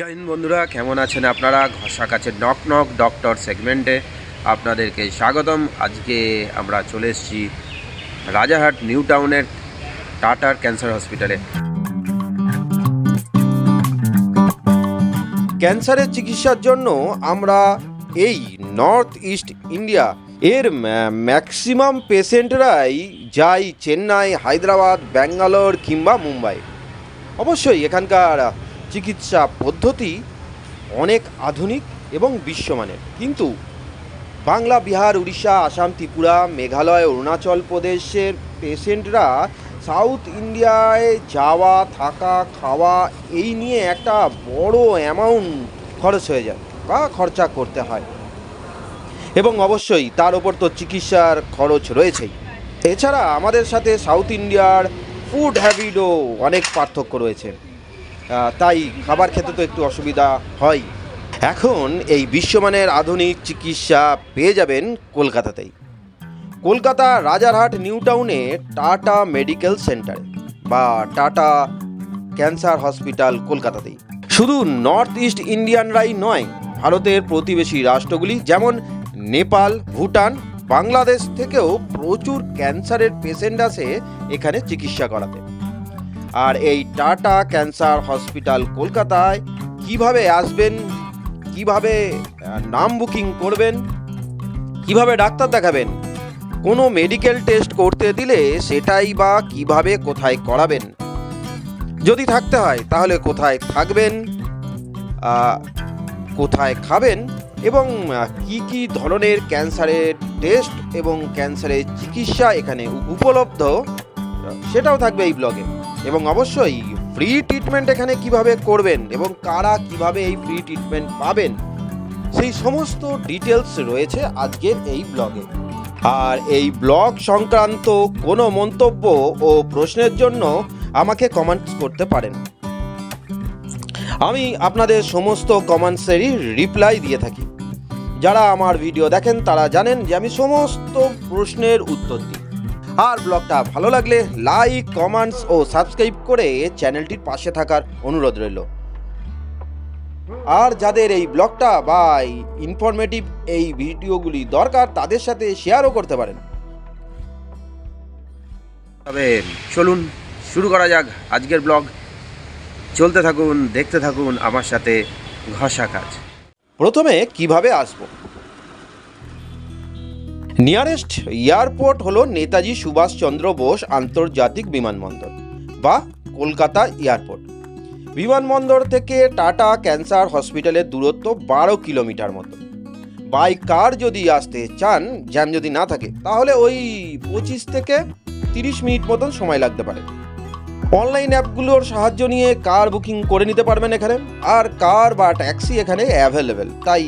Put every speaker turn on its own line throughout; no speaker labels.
জয় বন্ধুরা, কেমন আছেন আপনারা? ঘষা কাছে নক নক ডক্টর সেগমেন্টে আপনাদেরকে স্বাগতম। আজকে আমরা চলে এসেছি রাজারহাট, নিউ টাউনের টাটার ক্যান্সার হসপিটালে। ক্যান্সারের চিকিৎসার জন্য আমরা এই নর্থ ইস্ট ইন্ডিয়া এর ম্যাক্সিমাম পেশেন্টরাই যায় চেন্নাই, হায়দ্রাবাদ, ব্যাঙ্গালোর কিংবা মুম্বাই। অবশ্যই এখানকার চিকিৎসা পদ্ধতি অনেক আধুনিক এবং বিশ্বমানের। কিন্তু বাংলা, বিহার, উড়িষ্যা, আসাম, ত্রিপুরা, মেঘালয়, অরুণাচল প্রদেশের পেশেন্টরা সাউথ ইন্ডিয়ায় যাওয়া, থাকা, খাওয়া এই নিয়ে একটা বড় অ্যামাউন্ট খরচ হয়ে যায় বা খরচা করতে হয়। এবং অবশ্যই তার ওপর তো চিকিৎসার খরচ রয়েছেই। এছাড়া আমাদের সাথে সাউথ ইন্ডিয়ার ফুড হ্যাবিটও অনেক পার্থক্য রয়েছে। তাই খাবার খেতে তো একটু অসুবিধা হয়। এখন এই বিশ্বমানের আধুনিক চিকিৎসা পেয়ে যাবেন কলকাতাতেই। কলকাতা রাজারহাট নিউ টাউনে টাটা মেডিকেল সেন্টারে বা টাটা ক্যান্সার হসপিটাল কলকাতাতেই। শুধু নর্থ ইস্ট ইন্ডিয়ানরাই নয়, ভারতের প্রতিবেশী রাষ্ট্রগুলি যেমন নেপাল, ভুটান, বাংলাদেশ থেকেও প্রচুর ক্যান্সারের পেশেন্ট আসে এখানে চিকিৎসা করাতে। আর এই টাটা ক্যান্সার হসপিটাল কলকাতায় কীভাবে আসবেন, কীভাবে নাম বুকিং করবেন, কীভাবে ডাক্তার দেখাবেন, কোনো মেডিকেল টেস্ট করতে দিলে সেটাই বা কীভাবে কোথায় করাবেন? যদি থাকতে হয়, তাহলে কোথায় থাকবেন কোথায় খাবেন এবং কি কি ধরনের ক্যান্সারের টেস্ট এবং ক্যান্সারের চিকিৎসা এখানে উপলব্ধ, সেটাও থাকবে এই ব্লগে। এবং অবশ্যই ফ্রি ট্রিটমেন্ট এখানে কীভাবে করবেন এবং কারা কীভাবে এই ফ্রি ট্রিটমেন্ট পাবেন, সেই সমস্ত ডিটেলস রয়েছে আজকের এই ব্লগে আর এই ব্লগ সংক্রান্ত কোনো মন্তব্য ও প্রশ্নের জন্য আমাকে কমেন্টস করতে পারেন। আমি আপনাদের সমস্ত কমেন্টসেরই রিপ্লাই দিয়ে থাকি। যারা আমার ভিডিও দেখেন, তারা জানেন যে আমি সমস্ত প্রশ্নের উত্তর দিই। আর ব্লগটা ভালো লাগলে লাইক, কমেন্টস ও সাবস্ক্রাইব করে চ্যানেলটির পাশে থাকার অনুরোধ রইল। আর যাদের এই ব্লগটা বা ইনফরমেটিভ এই ভিডিওগুলি দরকার, তাদের সাথে শেয়ারও করতে পারেন। তবে চলুন, শুরু করা যাক আজকের ব্লগ। চলতে থাকুন, দেখতে থাকুন আমার সাথে ঘষা কাজ। প্রথমে কীভাবে আসব? নিয়ারেস্ট এয়ারপোর্ট হলো নেতাজি সুভাষচন্দ্র বোস আন্তর্জাতিক বিমানবন্দর বা কলকাতা এয়ারপোর্ট। বিমানবন্দর থেকে টাটা ক্যান্সার হসপিটালের দূরত্ব বারো কিলোমিটার মতো। বাই কার যদি আসতে চান, জ্যাম যদি না থাকে, তাহলে ওই পঁচিশ থেকে তিরিশ মিনিট মতন সময় লাগতে পারে। অনলাইন অ্যাপগুলোর সাহায্য নিয়ে কার বুকিং করে নিতে পারবেন এখানে? আর কার বা ট্যাক্সি এখানে অ্যাভেলেবেল, তাই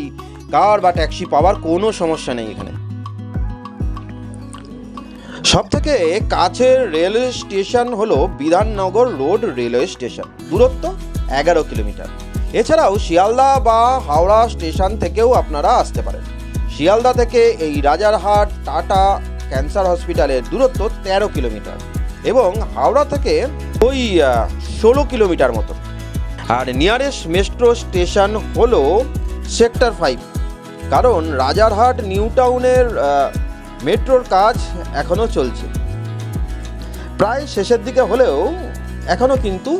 কার বা ট্যাক্সি পাওয়ার কোনো সমস্যা নেই এখানে। সব থেকে কাছের রেলওয়ে স্টেশন হলো বিধাননগর রোড রেলওয়ে স্টেশন। দূরত্ব এগারো কিলোমিটার। এছাড়াও শিয়ালদা বা হাওড়া স্টেশন থেকেও আপনারা আসতে পারেন। শিয়ালদা থেকে এই রাজারহাট, টাটা, ক্যান্সার হসপিটালের দূরত্ব তেরো কিলোমিটার এবং হাওড়া থেকে ওই ষোলো কিলোমিটার মতো। আর নিয়ারেস্ট মেট্রো স্টেশন হলো সেক্টর ফাইভ। কারণ রাজারহাট নিউ টাউনের মেট্রোর কাজ এখনও চলছে। প্রায় শেষের দিকে হলেও এখনও কিন্তু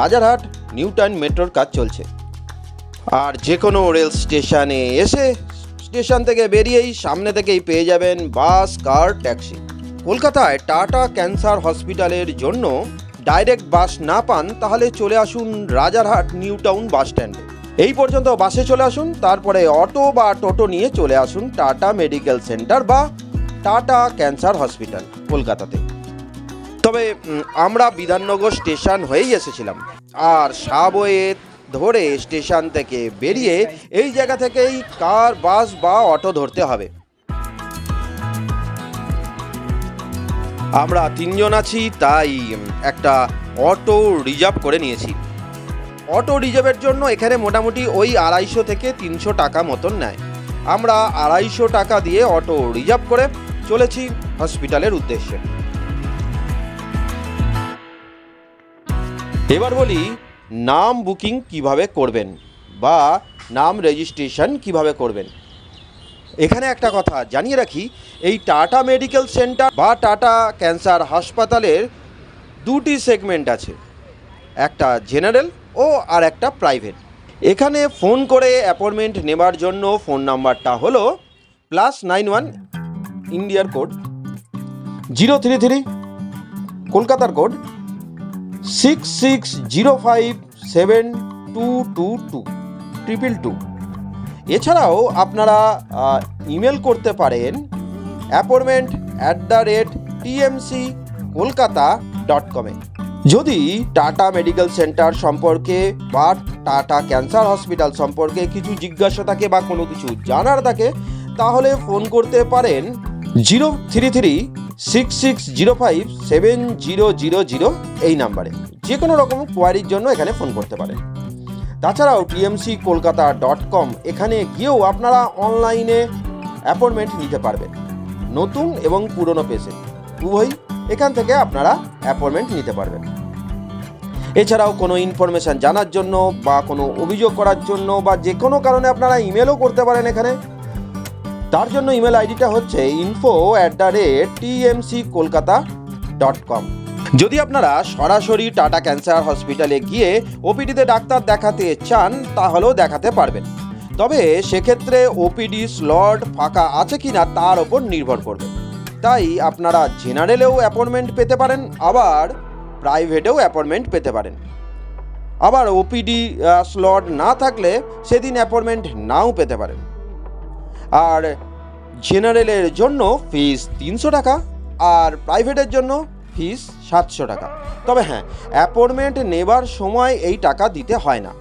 রাজারহাট নিউ টাউন মেট্রোর কাজ চলছে। আর যে কোনো রেল স্টেশনে এসে স্টেশন থেকে বেরিয়েই সামনে থেকেই পেয়ে যাবেন বাস, কার, ট্যাক্সি। কলকাতায় টাটা ক্যান্সার হসপিটালের জন্য ডাইরেক্ট বাস না পান, তাহলে চলে আসুন রাজারহাট নিউ টাউন বাস স্ট্যান্ডে। এই পর্যন্ত বাসে চলে আসুন, তারপরে অটো বা টোটো নিয়ে চলে আসুন টাটা মেডিকেল সেন্টার বা টাটা ক্যান্সার হসপিটাল কলকাতাতে। তবে আমরা বিধাননগর স্টেশন হয়েই এসেছিলাম। আর সাবওয়ে ধরে স্টেশন থেকে বেরিয়ে এই জায়গা থেকেই কার, বাস বা অটো ধরতে হবে। আমরা তিনজন আছি, তাই একটা অটো রিজার্ভ করে নিয়েছি। অটো রিজার্ভের জন্য এখানে মোটামুটি ওই আড়াইশো থেকে তিনশো টাকা মতন নেয়। আমরা আড়াইশো টাকা দিয়ে অটো রিজার্ভ করে চলেছি হসপিটালের উদ্দেশ্যে। এবার বলি, নাম বুকিং কীভাবে করবেন বা নাম রেজিস্ট্রেশন কীভাবে করবেন? এখানে একটা কথা জানিয়ে রাখি, এই টাটা মেডিকেল সেন্টার বা টাটা ক্যান্সার হাসপাতালের দুটি সেগমেন্ট আছে, একটা জেনারেল ও আর একটা প্রাইভেট। এখানে ফোন করে অ্যাপয়েন্টমেন্ট নেবার জন্য ফোন নাম্বারটা হলো প্লাস নাইন ওয়ান ইন্ডিয়ার কোড জিরো থ্রি থ্রি, কলকাতার code six six zero five seven two two two, triple two. এছাড়াও আপনারা ইমেল করতে পারেন appointment at the rate TMC Kolkata dot কমে। যদি টাটা মেডিকেল সেন্টার সম্পর্কে বা টাটা ক্যান্সার হসপিটাল সম্পর্কে কিছু জিজ্ঞাসা থাকে বা কোনো কিছু জানার থাকে, তাহলে ফোন করতে পারেন zero three three six six zero five seven zero zero zero এই নাম্বারে। যে কোনো রকম কোয়ারির জন্য এখানে ফোন করতে পারেন। তাছাড়াও টিএমসি কলকাতা ডট কম এখানে গিয়েও আপনারা অনলাইনে অ্যাপয়েন্টমেন্ট নিতে পারবেন। নতুন এবং পুরনো পেশেন্ট উভয়ই এখান থেকে আপনারা অ্যাপয়েন্টমেন্ট নিতে পারবেন। এছাড়াও কোনো ইনফরমেশান জানার জন্য বা কোনো অভিযোগ করার জন্য বা যে কোনো কারণে আপনারা ইমেলও করতে পারেন এখানে। তার জন্য ইমেল আইডিটা হচ্ছে info at the rate Kolkata dot com যদি আপনারা সরাসরি টাটা ক্যান্সার হসপিটালে গিয়ে ওপিডিতে ডাক্তার দেখাতে চান, তাহলেও দেখাতে পারবেন। তবে সেক্ষেত্রে ওপিডি স্লট ফাঁকা আছে কি না তার ওপর নির্ভর করবে। তাই আপনারা জেনারেলেও অ্যাপয়েন্টমেন্ট পেতে পারেন, আবার প্রাইভেটেও অ্যাপয়েন্টমেন্ট পেতে পারেন। আবার ওপিডি স্লট না থাকলে সেদিন অ্যাপয়েন্টমেন্ট নাও পেতে পারেন। আর জেনারেলের জন্য ফিস তিনশো টাকা আর প্রাইভেটের জন্য ফিস সাতশো টাকা। তবে হ্যাঁ অ্যাপয়েন্টমেন্ট নেবার সময় এই টাকা দিতে হয় না।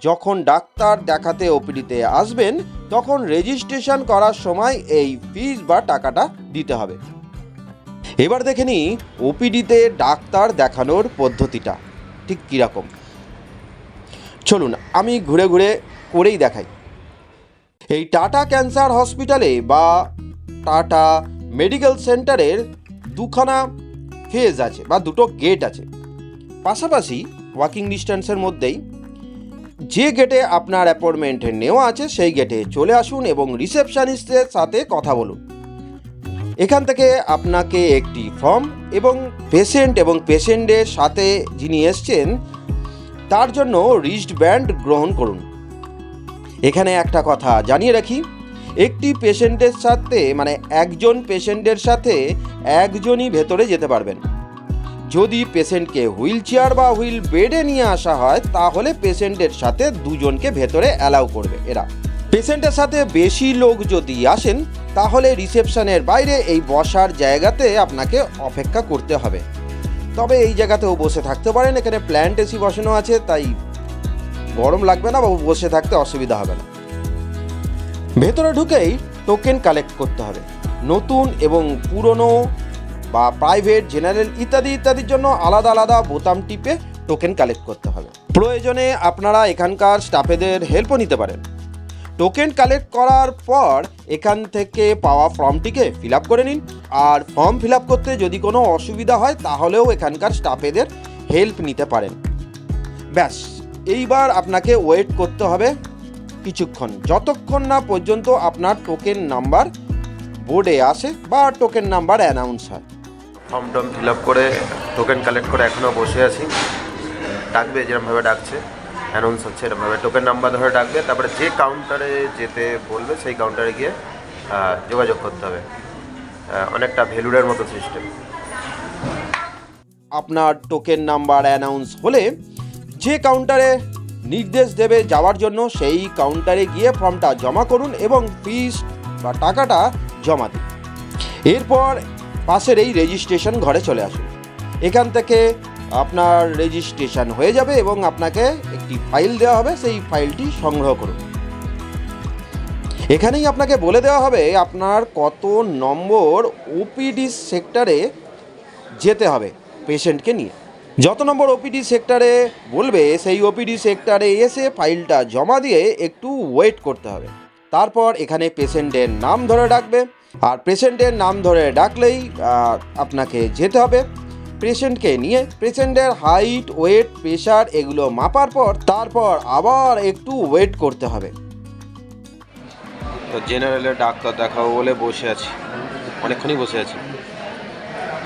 যখন ডাক্তার দেখাতে ওপিডিতে আসবেন, তখন রেজিস্ট্রেশন করার সময় এই ফিস বা টাকাটা দিতে হবে। এবার দেখে নিই ওপিডিতে ডাক্তার দেখানোর পদ্ধতিটা ঠিক কীরকম। চলুন, আমি ঘুরে ঘুরে করেই দেখাই। এই টাটা ক্যান্সার হসপিটালে বা টাটা মেডিকেল সেন্টারের দুখানা ফেজ আছে বা দুটো গেট আছে। পাশাপাশি ওয়াকিং ডিস্টেন্সের মধ্যেই যে গেটে আপনার অ্যাপয়েন্টমেন্ট নেওয়া আছে, সেই গেটে চলে আসুন এবং রিসেপশনিস্টের সাথে কথা বলুন। এখান থেকে আপনাকে একটি ফর্ম এবং পেশেন্ট এবং পেশেন্টের সাথে যিনি এসছেন, তার জন্য রিস্ট ব্যান্ড গ্রহণ করুন। এখানে একটা কথা, জানিয়ে রাখি, একটি পেশেন্টের সাথে মানে একজন পেশেন্টের সাথে একজনই ভেতরে যেতে পারবেন। যদি পেশেন্টকে হুইল চেয়ার বা হুইল বেডে নিয়ে আসা হয়, তাহলে পেশেন্টের সাথে দুজনকে ভেতরে অ্যালাউ করবে এরা। পেশেন্টের সাথে বেশি লোক যদি আসেন, তাহলে রিসেপশনের বাইরে এই বসার জায়গাতে আপনাকে অপেক্ষা করতে হবে। তবে এই জায়গাতেও বসে থাকতে পারেন, এখানে প্ল্যান্ট এসি বসানো আছে, তাই গরম লাগবে না বা বসে থাকতে অসুবিধা হবে না। ভেতরে ঢুকেই টোকেন কালেক্ট করতে হবে। নতুন এবং পুরনো বা প্রাইভেট জেনারেল ইত্যাদি ইত্যাদির জন্য আলাদা আলাদা বোতাম টিপে টোকেন কালেক্ট করতে হবে। প্রয়োজনে আপনারা এখানকার স্টাফেদের হেল্পও নিতে পারেন। টোকেন কালেক্ট করার পর এখান থেকে পাওয়া ফর্মটিকে ফিল আপ করে নিন। আর ফর্ম ফিল আপ করতে যদি কোনো অসুবিধা হয়, তাহলেও এখানকার স্টাফেদের হেল্প নিতে পারেন। ব্যাস। এইবার আপনাকে ওয়েট করতে হবে কিছুক্ষণ। যতক্ষণ না পর্যন্ত আপনার টোকেন নাম্বার বোর্ডে আসে বা টোকেন নাম্বার অ্যানাউন্স হয়।
ফর্ম টর্ম ফিল আপ করে টোকেন কালেক্ট করে এখনও বসে আছি। ডাকবে যেরকমভাবে ডাকছে অ্যানাউন্স হচ্ছে এরকমভাবে টোকেন নাম্বার ধরে ডাকবে তারপরে যে কাউন্টারে যেতে বলবে সেই কাউন্টারে গিয়ে যোগাযোগ করতে হবে। অনেকটা ভেলুরের মতো সিস্টেম
আপনার টোকেন নাম্বার অ্যানাউন্স হলে যে কাউন্টারে নির্দেশ দেবে যাওয়ার জন্য, সেই কাউন্টারে গিয়ে ফর্মটা জমা করুন এবং ফিস বা টাকাটা জমা দিন। এরপর পাশের এই রেজিস্ট্রেশন ঘরে চলে আসুন। এখান থেকে আপনার রেজিস্ট্রেশন হয়ে যাবে এবং আপনাকে একটি ফাইল দেওয়া হবে, সেই ফাইলটি সংগ্রহ করুন। এখানেই আপনাকে বলে দেওয়া হবে আপনার কত নম্বর ওপিডি সেক্টরে যেতে হবে পেশেন্টকে নিয়ে। যত নম্বর ওপিডি সেক্টরে বলবে, সেই ওপিডি সেক্টরে এসে ফাইলটা জমা দিয়ে একটু ওয়েট করতে হবে। তারপর এখানে পেশেন্টের নাম ধরে ডাকবে। আর পেশেন্টের নাম ধরে ডাকলেই আপনাকে যেতে হবে। পেশেন্টকে নিয়ে পেশেন্টের হাইট ওয়েট প্রেশার এগুলো মাপার পর, তারপর আবার একটু ওয়েট করতে হবে।
তো জেনারেলের ডাক্তার দেখাবো বলে বসে আছি। অনেকক্ষণই বসে আছি।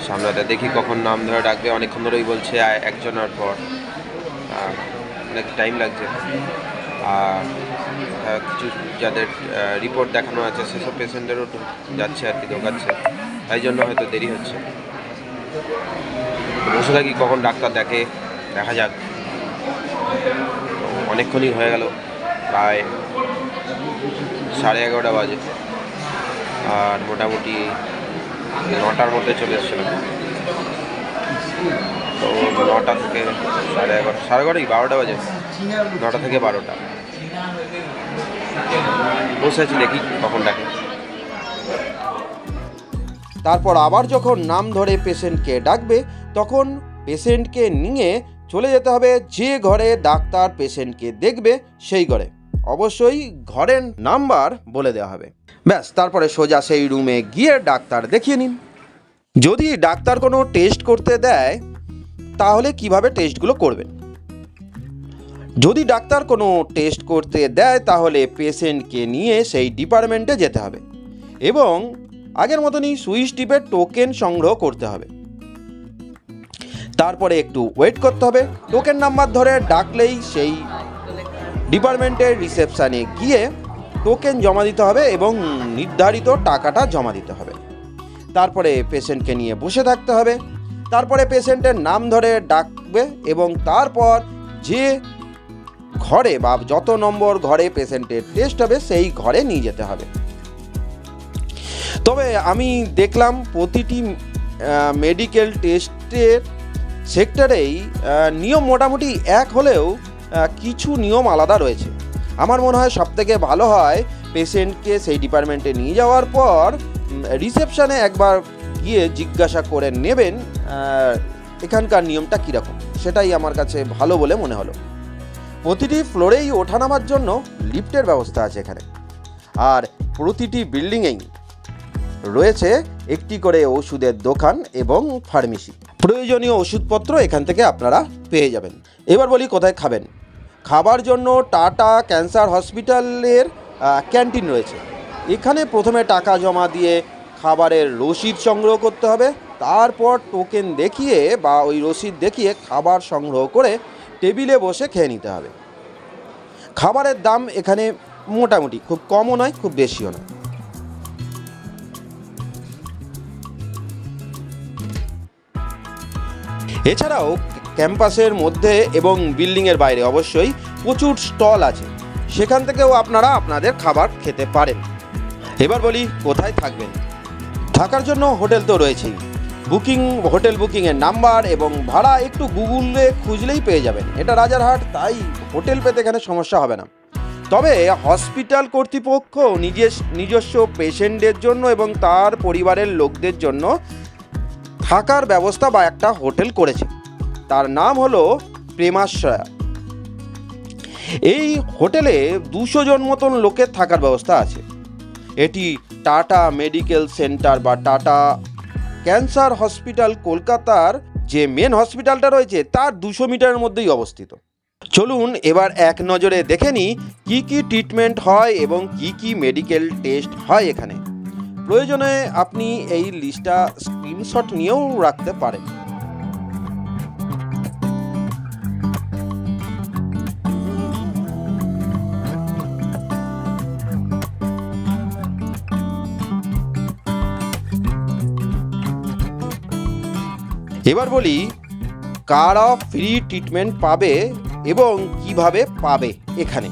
সামলাতে দেখি কখন নাম ধরে ডাকবে, অনেকক্ষণ ধরেই বলছে একজনের পর। অনেক টাইম লাগছে। আর কিছু যাদের রিপোর্ট দেখানো আছে, সেসব পেশেন্টেরও যাচ্ছে আর কি ঢোকাচ্ছে তাই জন্য হয়তো দেরি হচ্ছে। বসে থাকি, কখন ডাক্তার দেখে, দেখা যাক। অনেকক্ষণই হয়ে গেল, প্রায় সাড়ে এগারোটা বাজে। আর মোটামুটি নটার মধ্যে চলে এসেছিলাম তো নটা থেকে সাড়ে এগারো, সাড়ে এগারোই, বারোটা বাজে। নটা থেকে বারোটা। বসে আছি দেখি কখন ডাকে।
তারপর আবার যখন নাম ধরে পেশেন্টকে ডাকবে, তখন পেশেন্টকে নিয়ে চলে যেতে হবে যে ঘরে ডাক্তার পেশেন্টকে দেখবে, সেই ঘরে। অবশ্যই ঘরের নাম্বার বলে দেওয়া হবে। ব্যাস, তারপরে সোজা সেই রুমে গিয়ে ডাক্তার দেখিয়ে নিন। যদি ডাক্তার কোনো টেস্ট করতে দেয়, তাহলে কীভাবে টেস্টগুলো করবেন? যদি ডাক্তার কোনো টেস্ট করতে দেয়, তাহলে পেশেন্টকে নিয়ে সেই ডিপার্টমেন্টে যেতে হবে এবং আগের মতনই সুইচ টিপে টোকেন সংগ্রহ করতে হবে। তারপরে একটু ওয়েট করতে হবে। টোকেন নাম্বার ধরে ডাকলেই সেই ডিপার্টমেন্টের রিসেপশানে গিয়ে টোকেন জমা দিতে হবে এবং নির্ধারিত টাকাটা জমা দিতে হবে। তারপরে পেশেন্টকে নিয়ে বসে থাকতে হবে। তারপরে পেশেন্টের নাম ধরে ডাকবে এবং তারপর যে ঘরে বা যত নম্বর ঘরে পেশেন্টের টেস্ট হবে, সেই ঘরে নিয়ে যেতে হবে। তবে আমি দেখলাম প্রতিটি মেডিকেল টেস্টের সেক্টরেই নিয়ম মোটামুটি এক হলেও কিছু নিয়ম আলাদা রয়েছে। আমার মনে হয় সবথেকে ভালো হয় পেশেন্টকে সেই ডিপার্টমেন্টে নিয়ে যাওয়ার পর রিসেপশনে একবার গিয়ে জিজ্ঞাসা করে নেবেন এখানকার নিয়মটা কীরকম? সেটাই আমার কাছে ভালো বলে মনে হলো। প্রতিটি ফ্লোরেই ওঠানামার জন্য লিফটের ব্যবস্থা আছে এখানে। আর প্রতিটি বিল্ডিংয়েই রয়েছে একটি করে ওষুধের দোকান এবং ফার্মেসি। প্রয়োজনীয় ওষুধপত্র এখান থেকে আপনারা পেয়ে যাবেন। এবার বলি কোথায় খাবেন? খাবার জন্য টাটা ক্যান্সার হসপিটালের ক্যান্টিন রয়েছে। এখানে প্রথমে টাকা জমা দিয়ে খাবারের রসিদ সংগ্রহ করতে হবে, তারপর টোকেন দেখিয়ে বা ওই রসিদ দেখিয়ে খাবার সংগ্রহ করে টেবিলে বসে খেয়ে নিতে হবে। খাবারের দাম এখানে মোটামুটি, খুব কমও নয়, খুব বেশিও নয়। এছাড়াও ক্যাম্পাসের মধ্যে এবং বিল্ডিংয়ের বাইরে অবশ্যই প্রচুর স্টল আছে। সেখান থেকেও আপনারা আপনাদের খাবার খেতে পারেন। এবার বলি, কোথায় থাকবেন? থাকার জন্য হোটেল তো রয়েছেই। বুকিং, হোটেল বুকিংয়ের নাম্বার এবং ভাড়া একটু গুগলে খুঁজলেই পেয়ে যাবেন। এটা রাজারহাট, তাই হোটেল পেতে এখানে সমস্যা হবে না। তবে হসপিটাল কর্তৃপক্ষ নিজের নিজস্ব পেশেন্টদের জন্য এবং তার পরিবারের লোকদের জন্য থাকার ব্যবস্থা বা একটা হোটেল করেছে। তার নাম হলো প্রেমাশ্রয়া। এই হোটেলে দুশো জন মতন লোকের থাকার ব্যবস্থা আছে। এটি টাটা মেডিকেল সেন্টার বা টাটা ক্যান্সার হসপিটাল কলকাতার যে মেন হসপিটালটা রয়েছে, তার দুশো মিটারের মধ্যেই অবস্থিত। চলুন এবার এক নজরে দেখে নিই, কী কী ট্রিটমেন্ট হয় এবং কি কি মেডিকেল টেস্ট হয় এখানে। প্রয়োজনে আপনি এই লিস্টটা স্ক্রিনশট নিয়েও রাখতে পারেন। এবার বলি, কারা ফ্রি ট্রিটমেন্ট পাবে এবং কীভাবে পাবে এখানে?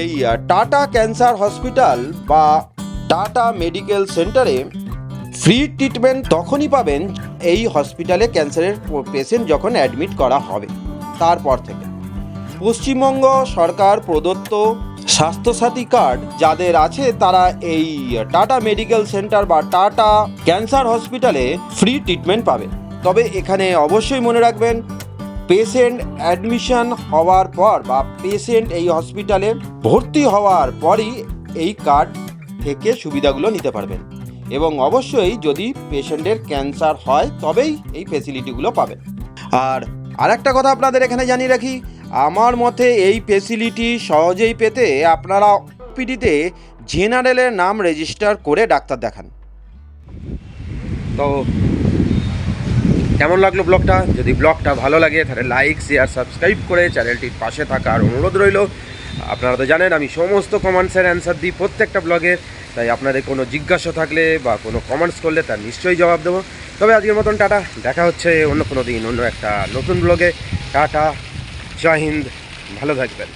এই টাটা ক্যান্সার হসপিটাল বা টাটা মেডিকেল সেন্টারে ফ্রি ট্রিটমেন্ট তখনই পাবেন এই হসপিটালে ক্যান্সারের পেশেন্ট যখন অ্যাডমিট করা হবে, তারপর থেকে। পশ্চিমবঙ্গ সরকার প্রদত্ত স্বাস্থ্যসাথী কার্ড যাদের আছে তারা এই টাটা মেডিকেল সেন্টার বা টাটা ক্যান্সার হসপিটালে ফ্রি ট্রিটমেন্ট পাবে। তবে এখানে অবশ্যই মনে রাখবেন, পেশেন্ট অ্যাডমিশন হওয়ার পর বা পেশেন্ট এই হসপিটালে ভর্তি হওয়ার পরই এই কার্ড থেকে সুবিধাগুলো নিতে পারবেন। এবং অবশ্যই যদি পেশেন্টের ক্যান্সার হয়, তবেই এই ফেসিলিটিগুলো পাবেন। আর আরেকটা কথা আপনাদের এখানে জানিয়ে রাখি আমার মতে এই ফেসিলিটি সহজেই পেতে আপনারা পিডিতে জেনারেলের নাম রেজিস্টার করে ডাক্তার দেখান। তো কেমন লাগল ব্লগটা? যদি ব্লগটা ভালো লাগে, তাহলে লাইক শেয়ার সাবস্ক্রাইব করে চ্যানেলটির পাশে থাকার অনুরোধ রইল। আপনারা তো জানেন, আমি সমস্ত কমেন্টসের অ্যান্সার দিই প্রত্যেকটা ব্লগে তাই আপনাদের কোনো জিজ্ঞাসা থাকলে বা কোনো কমেন্টস করলে তার নিশ্চয়ই জবাব দেবো। তবে আজকের মতন টাটা। দেখা হচ্ছে অন্য কোনো দিন, অন্য একটা নতুন ব্লগে টাটা। জয় হিন্দ ভালো থাকবেন।